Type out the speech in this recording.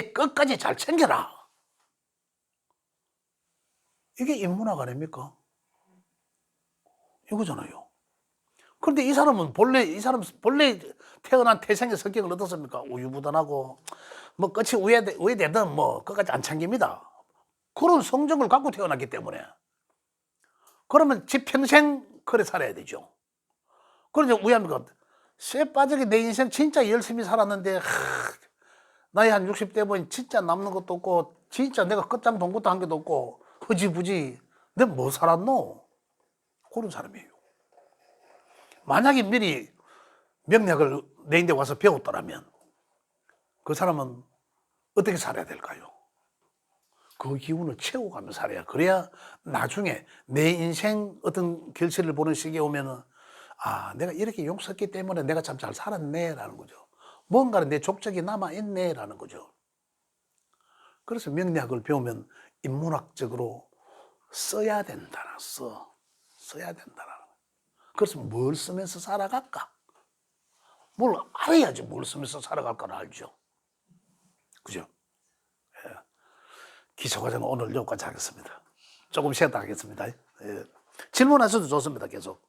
끝까지 잘 챙겨라. 이게 인문학 아닙니까? 이거잖아요. 그런데 이 사람은 본래 이 사람 본래 태어난 태생의 성격을 어떻습니까? 우유부단하고 뭐 끝이 우회 우회되든 뭐 끝까지 안 챙깁니다. 그런 성정을 갖고 태어났기 때문에 그러면 지 평생 그래 살아야 되죠. 그러죠 우야합니까? 쇠 빠지게 내 인생 진짜 열심히 살았는데 하, 나이 한 60대 보니 진짜 남는 것도 없고 진짜 내가 끝장 본 것도 한 개도 없고 흐지부지 내가 뭐 살았노? 그런 사람이에요. 만약에 미리 명략을 내 인데 와서 배웠더라면 그 사람은 어떻게 살아야 될까요? 그 기운을 채워가며 살아야 그래야 나중에 내 인생 어떤 결실을 보는 시기에 오면은 아 내가 이렇게 용섰기 때문에 내가 참 잘 살았네라는 거죠. 뭔가는 내 족적이 남아 있네라는 거죠. 그래서 명략을 배우면 인문학적으로 써야 된다라 써 써야 된다라. 그래서 뭘 쓰면서 살아갈까? 뭘 알아야지 뭘 쓰면서 살아갈까를 알죠. 그죠? 예. 기초과정은 오늘 여기까지 하겠습니다. 조금 쉬었다 하겠습니다. 예. 질문하셔도 좋습니다. 계속.